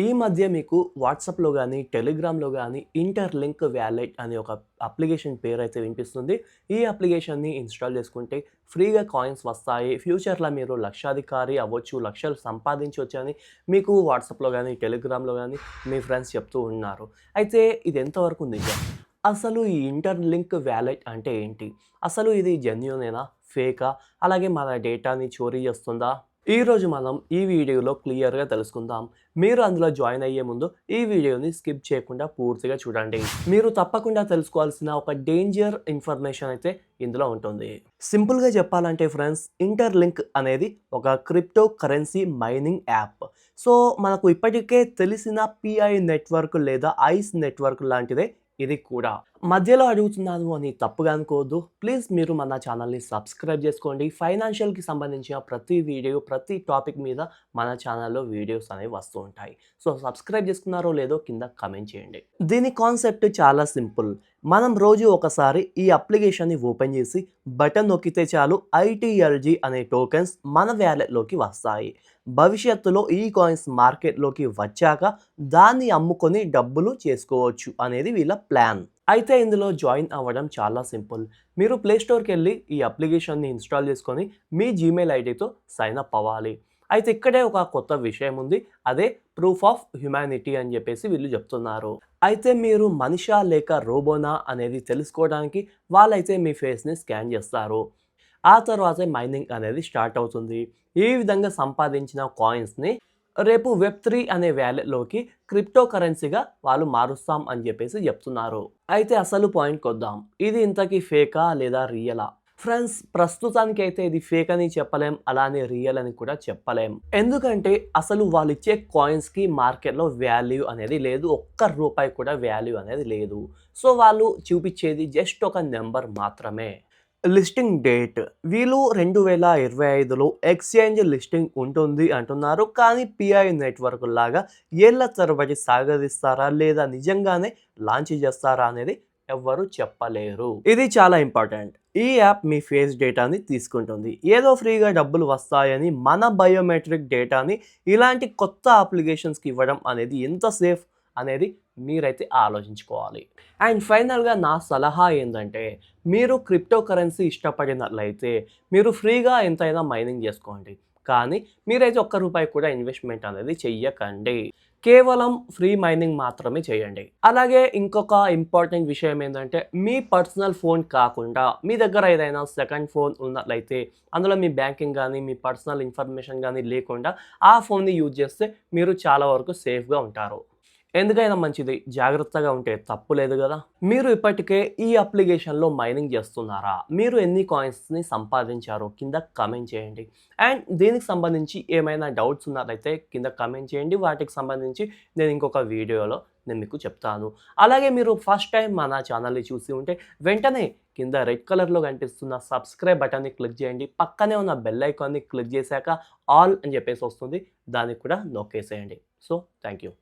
ఈ మధ్య మీకు వాట్సాప్‌లో కానీ టెలిగ్రామ్‌లో గానీ ఇంటర్‌లింక్ వ్యాలెట్ అనే ఒక అప్లికేషన్ పేరైతే వినిపిస్తుంది. ఈ అప్లికేషన్‌ని ఇన్‌స్టాల్ చేసుకుంటే ఫ్రీగా కాయిన్స్ వస్తాయి. ఫ్యూచర్‌లో మీరు లక్షాధికారి అవ్వచ్చు, లక్షలు సంపాదించొచ్చని మీకు వాట్సాప్‌లో కానీ టెలిగ్రామ్‌లో కానీ మీ ఫ్రెండ్స్ చెప్తూ ఉన్నారు. అయితే ఇది ఎంతవరకు నిజం? అసలు ఈ ఇంటర్‌లింక్ వ్యాలెట్ అంటే ఏంటి? అసలు ఇది జెన్యునేనా ఫేకా? అలాగే మన డేటాని చోరీ చేస్తుందా? ఈరోజు మనం ఈ వీడియోలో క్లియర్‌గా తెలుసుకుందాం. మీరు అందులో జాయిన్ అయ్యే ముందు ఈ వీడియోని స్కిప్ చేయకుండా పూర్తిగా చూడండి. మీరు తప్పకుండా తెలుసుకోవాల్సిన ఒక డేంజర్ ఇన్ఫర్మేషన్ అయితే ఇందులో ఉంటుంది. సింపుల్‌గా చెప్పాలంటే ఫ్రెండ్స్ ఇంటర్‌లింక్ అనేది ఒక crypto currency mining app. So మనకు ఇప్పటికే తెలిసిన పిఐ నెట్వర్క్ లేదా ఐస్ నెట్వర్క్ లాంటిదే ఇది కూడా. మధ్యలో అడుగుతున్నాను అని తప్పుగా అనుకోవద్దు. ప్లీజ్ మీరు మన ఛానల్‌ని సబ్స్క్రైబ్ చేసుకోండి. ఫైనాన్షియల్‌కి సంబంధించిన ప్రతి వీడియో, ప్రతి టాపిక్ మీద మన ఛానల్‌లో వీడియోస్ అనేవి వస్తూ ఉంటాయి. సో సబ్స్క్రైబ్ చేసుకున్నారో లేదో కింద కమెంట్ చేయండి. దీని కాన్సెప్ట్ చాలా సింపుల్. మనం రోజు ఒకసారి ఈ అప్లికేషన్‌ని ఓపెన్ చేసి బటన్ నొక్కితే చాలు ఐటీఎల్జీ అనే టోకెన్స్ మన వ్యాలెట్‌లోకి వస్తాయి. భవిష్యత్తులో ఈ కాయిన్స్ మార్కెట్‌లోకి వచ్చాక దాన్ని అమ్ముకొని డబ్బులు చేసుకోవచ్చు అనేది వీళ్ళ ప్లాన్. అయితే ఇందులో జాయిన్ అవ్వడం చాలా సింపుల్. మీరు ప్లేస్టోర్కి వెళ్ళి ఈ అప్లికేషన్‌ని ఇన్‌స్టాల్ చేసుకొని మీ జీమెయిల్ ఐడితో సైన్ అప్ అవ్వాలి. అయితే ఇక్కడే ఒక కొత్త విషయం ఉంది. అదే ప్రూఫ్ ఆఫ్ హ్యుమానిటీ అని చెప్పేసి వీళ్ళు చెప్తున్నారు. అయితే మీరు మనిషా లేక రోబోనా అనేది తెలుసుకోవడానికి వాళ్ళైతే మీ ఫేస్‌ని స్కాన్ చేస్తారు. ఆ తర్వాతే మైనింగ్ అనేది స్టార్ట్ అవుతుంది. ఈ విధంగా సంపాదించిన కాయిన్స్‌ని రేపు వెబ్ త్రీ అనే వ్యాలెట్‌లోకి క్రిప్టో కరెన్సీగా వాళ్ళు మారుస్తాం అని చెప్పేసి చెప్తున్నారు. అయితే అసలు పాయింట్‌కొద్దాం. ఇది ఇంతకీ ఫేకా లేదా రియలా? ఫ్రెండ్స్ ప్రస్తుతానికి అయితే ఇది ఫేక్ అని చెప్పలేం. అలానే రియల్ అని కూడా చెప్పలేం. ఎందుకంటే అసలు వాళ్ళు ఇచ్చే కాయిన్స్‌కి మార్కెట్‌లో వాల్యూ అనేది లేదు. ఒక్క రూపాయి కూడా వాల్యూ అనేది లేదు. సో వాళ్ళు చూపించేది జస్ట్ ఒక నెంబర్ మాత్రమే. లిస్టింగ్ డేట్ వీళ్ళు 2025లో ఎక్స్‌చేంజ్ లిస్టింగ్ ఉంటుంది అంటున్నారు. కానీ పిఐ నెట్వర్క్ లాగా ఏళ్ళ తరబడి సాగదీస్తారా? లేదా నిజంగానే లాంచ్ చేస్తారా? అనేది ఎవ్వరు చెప్పలేరు. ఇది చాలా ఇంపార్టెంట్. ఈ యాప్ మీ ఫేస్ డేటాని తీసుకుంటుంది. ఏదో ఫ్రీగా డబ్బులు వస్తాయని మన బయోమెట్రిక్ డేటాని ఇలాంటి కొత్త అప్లికేషన్స్‌కి ఇవ్వడం అనేది ఎంత సేఫ్ అనేది మీరైతే ఆలోచించుకోవాలి. అండ్ ఫైనల్‌గా నా సలహా ఏంటంటే మీరు క్రిప్టో కరెన్సీ ఇష్టపడినట్లయితే మీరు ఫ్రీగా ఎంతైనా మైనింగ్ చేసుకోండి. కానీ మీరైతే ఒక్క రూపాయి కూడా ఇన్వెస్ట్‌మెంట్ అనేది చెయ్యకండి. కేవలం ఫ్రీ మైనింగ్ మాత్రమే చేయండి. అలాగే ఇంకొక ఇంపార్టెంట్ విషయం ఏంటంటే మీ పర్సనల్ ఫోన్ కాకుండా మీ దగ్గర ఏదైనా సెకండ్ ఫోన్ ఉన్నట్లయితే అందులో మీ బ్యాంకింగ్ కానీ మీ పర్సనల్ ఇన్ఫర్మేషన్ కానీ లేకుండా ఆ ఫోన్‌ని యూజ్ చేస్తే మీరు చాలా వరకు సేఫ్‌గా ఉంటారు. ఎందుకైనా మంచిది జాగ్రత్తగా ఉంటే తప్పు లేదు కదా మీరు ఇప్పటికే ఈ అప్లికేషన్‌లో మైనింగ్ చేస్తున్నారా? మీరు ఎన్ని కాయిన్స్‌ని సంపాదించారో కింద కమెంట్ చేయండి. అండ్ దీనికి సంబంధించి ఏమైనా డౌట్స్ ఉన్నట్లయితే కింద కమెంట్ చేయండి. వాటికి సంబంధించి నేను ఇంకొక వీడియోలో నేను మీకు చెప్తాను. అలాగే మీరు ఫస్ట్ టైం మన ఛానల్‌ని చూసి ఉంటే వెంటనే కింద రెడ్ కలర్‌లో కనిపిస్తున్న సబ్స్క్రైబ్ బటన్‌ని క్లిక్ చేయండి. పక్కనే ఉన్న బెల్ ఐకాన్‌ని క్లిక్ చేశాక ఆల్ అని చెప్పేసి వస్తుంది. దానికి కూడా నొక్కేసేయండి. So thank you.